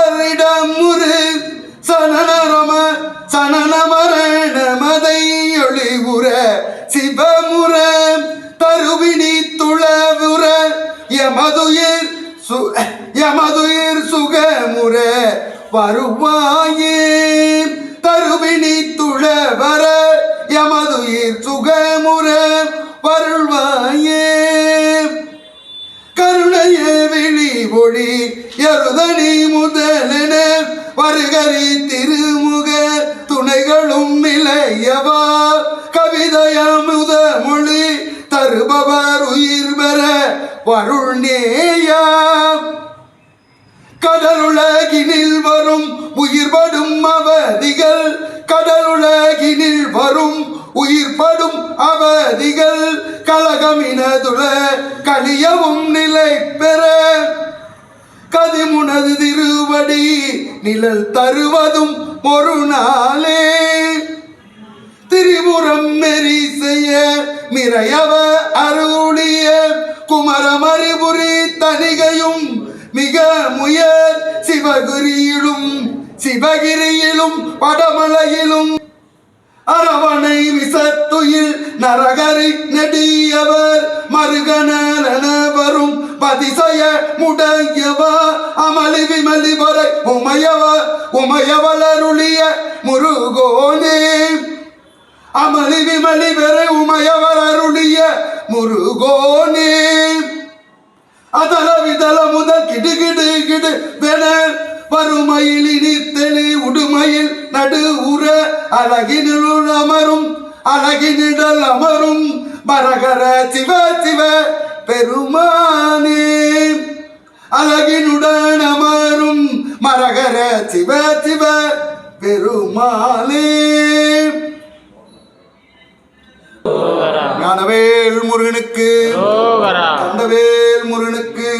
மாறிடமுரு சனநரம சனநமரண மதையொளி உர சிவமுர தருவினி துளவுர யமதுயிர் சு யமதுயிர் சுகமுர வருவாயே தருவினி துளவர யமதுயிர் சுகமுர வருள்வாயே கருணைய விழி ஒளி எருதணி முத வருகரி திருமுக துணைகளும் இளையவா. கவிதையமுத மொழி தருபவர் உயிர் பெற வருள் நேயாம். கடலுலகினில் வரும் உயிர்படும் அவதிகள் கடலுலகினில் வரும் உயிர்படும் அவதிகள். கலகமினதுல கலியவும் நிலை பெற. கதிமுனது திரு நிழல் தருவதும் ஒரு நாளே. திரிபுரம் நெறி செய்ய மிரையவ அருளிய குமரமரிபுரி தனிகையும் மிக முயற் சிவகிரியிலும் சிவகிரியிலும் வடமலையிலும். அரவணை விசத்துயில் நரகரி நெடியவர் மறு அதிசய முடங்கியவா அமளி விமலி வரை உமையவ உமையவளருளிய முருகோனே. அமளி விமலி வரை உமையவளருளிய முருகோனே. அதல விதல முதல் கிடு கிடு கிடு வென வறுமையில் இனித்தெளி உடுமையில் நடு உர அழகினுள் அமரும் அழகினிடல் அமரும் பரகர சிவ சிவ பெருமா அழகினுடன் அமரும் மரகர சிவ சிவ பெருமாளே. ஞானவேல் முருகனுக்கு தண்டவேல் முருகனுக்கு